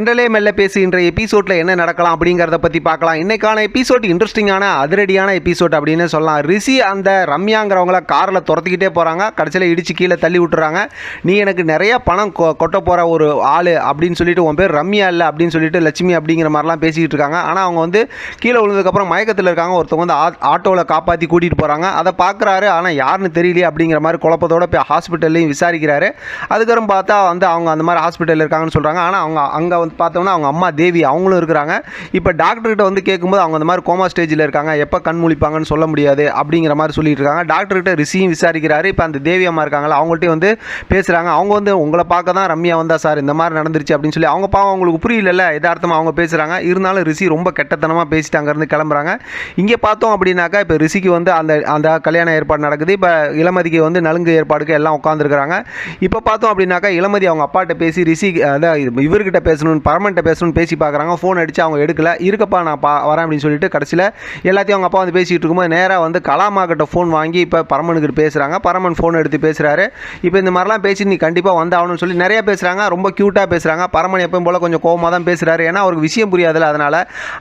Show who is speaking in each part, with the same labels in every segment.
Speaker 1: சென்றலே மெல்ல பேசுகின்ற எபிசோட்ல என்ன நடக்கலாம் அப்படிங்கிறத பற்றி பார்க்கலாம். இன்னைக்கான எபிசோட் இன்ட்ரெஸ்டிங்கான அதிரடியான எபிசோட் அப்படின்னு சொல்லலாம். ரிஷி அந்த ரம்யாங்கிறவங்கள காரில் துரத்திக்கிட்டே போகிறாங்க கடைசியில் இடிச்சு கீழே தள்ளி விட்டுறாங்க. நீ எனக்கு நிறைய பணம் கொ- கொட்ட போகிற ஒரு ஆள் அப்படின்னு சொல்லிட்டு உன் பேர் ரம்யா இல்லை அப்படின்னு சொல்லிட்டு லட்சுமி அப்படிங்கிற மாதிரிலாம் பேசிக்கிட்டு இருக்காங்க. ஆனால் அவங்க வந்து கீழே விழுந்ததுக்கப்புறம் மயக்கத்தில் இருக்காங்க. ஒருத்தவங்க வந்து ஆட்டோவில் காப்பாற்றி கூட்டிகிட்டு போகிறாங்க அதை பார்க்குறாரு. ஆனால் யாருன்னு தெரியலையே அப்படிங்கிற மாதிரி குழப்பத்தோட போய் ஹாஸ்பிட்டல்லையும் விசாரிக்கிறாரு. அதுக்கப்புறம் பார்த்தா வந்து அவங்க அந்த மாதிரி ஹாஸ்பிட்டலில் இருக்காங்கன்னு சொல்கிறாங்க ஆனால் அவங்க அங்கே வந்து பார்த்தோம்னா அவங்க அம்மா தேவி அவங்களும் இருக்கிறாங்க. இப்போ டாக்டர்கிட்ட வந்து கேட்கும்போது அவங்க அந்த மாதிரி கோமா ஸ்டேஜில் இருக்காங்க. எப்போ கண் முழிப்பாங்கன்னு சொல்ல முடியாது அப்படிங்கிற மாதிரி சொல்லிட்டு இருக்காங்க. டாக்டர்கிட்ட ரிஷியும் விசாரிக்கிறாரு. இப்போ அந்த தேவி அம்மா இருக்காங்களா அவங்கள்ட்டே வந்து பேசுகிறாங்க அவங்க வந்து உங்களை பார்க்க தான் ரம்யா வந்தா சார் இந்த மாதிரி நடந்துருச்சு அப்படின்னு சொல்லி அவங்க பாவம் அவங்களுக்கு புரியல எதார்த்தமாக அவங்க பேசுகிறாங்க இருந்தாலும் ரிஷி ரொம்ப கெட்டத்தனமாக பேசிட்டு அங்கேருந்து கிளம்புறாங்க. இங்கே பார்த்தோம் அப்படின்னாக்கா இப்போ ரிஷிக்கு வந்து அந்த அந்த கல்யாண ஏற்பாடு நடக்குது. இப்போ இளமதிக்கு வந்து நலுங்கு ஏற்பாடுக்கு எல்லாம் உட்காந்துருக்குறாங்க இப்போ பார்த்தோம் அப்படின்னாக்கா இளமதி அவங்க அப்பாட்ட பேசி ரிஷி அதான் இவர்கிட்ட பேசணும்னு பரமன்ட்ட பேசணும்னு பேசி பார்க்குறாங்க. ஃபோன் அடித்து அவங்க எடுக்கல. இருக்கப்பா நான் பா வரேன் அப்படின்னு சொல்லிட்டு கடைசியில் எல்லாத்தையும் அவங்க அப்பா வந்து பேசிகிட்டு இருக்கும்போது நேராக வந்து கலாமா கிட்ட ஃபோன் வாங்கி இப்போ பரமனுக்கு பேசுகிறாங்க பரமன் ஃபோன் எடுத்து பேசுகிறாரு இப்போ இந்த மாதிரிலாம் பேசி நீ கண்டிப்பாக வந்தாகணும்னு சொல்லி நிறையா பேசுகிறாங்க ரொம்ப க்யூட்டாக பேசுகிறாங்க பரமன் எப்பவும் போல் கொஞ்சம் கோவமாக தான் பேசுகிறாரு ஏன்னா அவருக்கு விஷயம் புரியாதுல்ல அதனால்.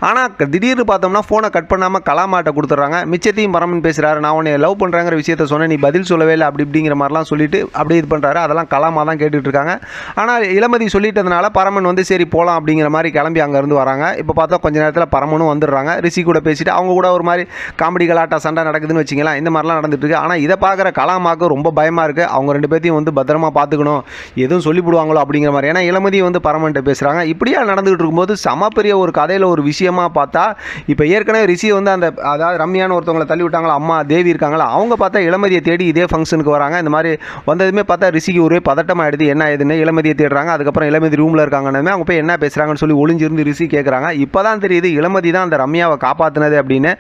Speaker 1: ஆனால் திடீர்னு பார்த்தோம்னா ஃபோனை கட் பண்ணாமல் கலாமாட்ட கொடுத்துட்றாங்க. மிச்சத்தையும் பரமன் பேசுகிறாரு நான் உன்னை லவ் பண்ணுறேங்கிற விஷயத்த சொன்னேன். நீ பதில் சொல்லவே இல்லை. அப்படி இப்படிங்கிற மாதிரிலாம் சொல்லிட்டு அப்படியே இது பண்ணுறாரு அதெல்லாம் கலாமா தான் கேட்டுட்டு இருக்காங்க. ஆனால் இளமதி சொல்லிட்டதுனால பரமன் வந்து சரி போகலாம் அப்படிங்கிற மாதிரி கிளம்பி அங்கேருந்து வராங்க. இப்போ பார்த்தா கொஞ்ச நேரத்தில் பரமனும் வந்துடுறாங்க. ரிஷி கூட பேசிட்டு அவங்க கூட ஒரு மாதிரி காமெடி கலாட்டா சண்டை நடக்குதுன்னு வச்சிங்களேன் இந்த மாதிரிலாம் நடந்துட்டுருக்கு ஆனால் இதை பார்க்குற கலாமாக்கு ரொம்ப பயமாக இருக்குது அவங்க ரெண்டு பேர்த்தையும் வந்து பத்திரமா பார்த்துக்கணும். எதுவும் சொல்லிவிடுவாங்களோ அப்படிங்கிற மாதிரி. ஏன்னா இளமதி வந்து பரமன்ட்ட பேசுகிறாங்க இப்படியா நடந்துகிட்டு இருக்கும்போது சம பெரிய ஒரு கதையில் ஒரு விஷயமா பார்த்தா இப்போ ஏற்கனவே ரிஷி வந்து அந்த அதாவது ரம்யான்னு ஒருத்தவங்களை தள்ளி விட்டாங்களா அம்மா தேவி இருக்காங்களா அவங்க பார்த்தா இளமதியை தேடி இதே ஃபங்க்ஷனுக்கு வராங்க. இந்த மாதிரி வந்ததுமே பார்த்தா ரிஷிக்கு ஒரே பதட்டமாயிடுது. என்ன ஆயிடுதுன்னு இளமதியை தேடுறாங்க. அதுக்கப்புறம் இளமதி ரூமில் இருக்காங்கன்னு அவங்க போய் என்ன பேசுகிறாங்கன்னு சொல்லி ஒளிஞ்சிருந்து ரிஷி கேட்குறாங்க இப்போ தான் தெரியுது இளமதி தான் அந்த ரம்யாவை காப்பாற்றினது அப்படின்னு.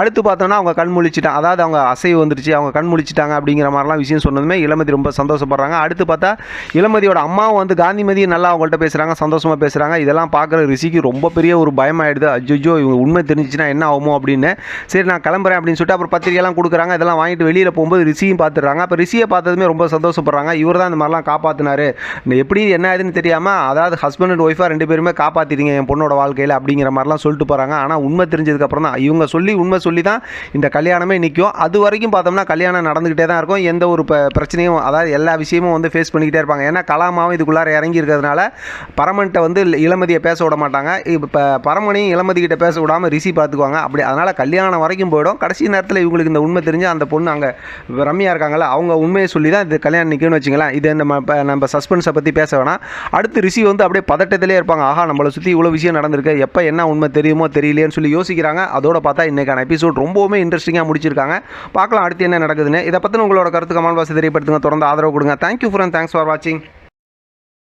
Speaker 1: அடுத்து பார்த்தோன்னா அவங்க கண் முழிச்சிட்டாங்க அதாவது அவங்க அசைவு வந்துருச்சு அவங்க கண் முழிச்சிட்டாங்க அப்படிங்கிற மாதிரிலாம் விஷயம் சொன்னதுமே இளமதி ரொம்ப சந்தோஷப்படுறாங்க. அடுத்து பார்த்தா இளமதியோட அம்மாவும் வந்து காந்திமதியும் நல்லா அவங்கள்ட்ட பேசுகிறாங்க சந்தோஷமாக பேசுகிறாங்க இதெல்லாம் பார்க்குற ரிஷிக்கு ரொம்ப பெரிய ஒரு பயமாயிடுது. அஜ்ஜோ இவங்க உண்மை தெரிஞ்சிச்சுன்னா என்ன ஆகுமோ அப்படின்னு. சரி நான் கிளம்புறேன் அப்படின்னு சொல்லிட்டு அப்புறம் பத்திரிகைலாம் கொடுக்குறாங்க. இதெல்லாம் வாங்கிட்டு வெளியில் போகும்போது ரிஷியும் பார்த்துடுறாங்க அப்போ ரிஷியை பார்த்ததுமே ரொம்ப சந்தோஷப்படுறாங்க. இவர் தான் இந்த மாதிரிலாம் காப்பாற்றினாரு எப்படி என்ன ஆகுதுன்னு தெரியாமல் அதாவது ஹஸ்பண்ட் அண்ட் ஒய்ஃபாக ரெண்டு பேருமே காப்பாற்றிட்டீங்க என் பொண்ணோட வாழ்க்கையில் அப்படிங்கிற மாதிரிலாம் சொல்லிட்டு போகிறாங்க ஆனால் உண்மை தெரிஞ்சதுக்கப்புறம் தான் இவங்க சொல்லி உண்மை சொல்லி தான் இந்த கல்யாணமே நிற்கும் அது வரைக்கும் பார்த்தோம்னா கல்யாணம் நடந்துக்கிட்டே தான் இருக்கும். எந்த ஒரு பிரச்சனையும் அதாவது எல்லா விஷயமும் வந்து ஃபேஸ் பண்ணிக்கிட்டே இருப்பாங்க. ஏன்னா கலாமாவும் இதுக்குள்ளார இறங்கி இருக்கிறதுனால பரமன்ட்ட வந்து இளமதியை பேச விட மாட்டாங்க. இப்போ பரமனையும் இளமதி கிட்ட பேச விடாமல் ரிசி பார்த்துக்குவாங்க. அப்படி அதனால் கல்யாணம் வரைக்கும் போயிடும். கடைசி நேரத்தில் இவங்களுக்கு இந்த உண்மை தெரிஞ்சு அந்த பொண்ணு அங்கே ரம்யா இருக்காங்கல்ல அவங்க உண்மையை சொல்லி தான் இது கல்யாணம் நிற்கும்னு வச்சுங்களேன். இது நம்ம நம்ம சஸ்பென்ஸை பற்றி பேச வேணாம். அடுத்து ரிஷி வந்து அப்படியே பதட்டத்தை பயத்திலே இருப்பாங்க. ஆஹா நம்மளை சுற்றி இவ்வளோ விஷயம் நடந்திருக்கு. எப்போ என்ன உண்மை தெரியுமோ தெரியலையேன்னு சொல்லி யோசிக்கிறாங்க. அதோட பார்த்தா இன்றைக்கான எபிசோட் ரொம்பவுமே இன்ட்ரெஸ்டிங்காக முடிச்சிருக்காங்க. பார்க்கலாம் அடுத்து என்ன நடக்குதுன்னு. இதை பற்றின உங்களோட கருத்து கமல் வாசி தெரியப்படுத்துங்க. தொடர்ந்து ஆதரவு கொடுங்க. தேங்க்யூ ஃபார் தேங்க்ஸ் ஃபார் வாட்சிங்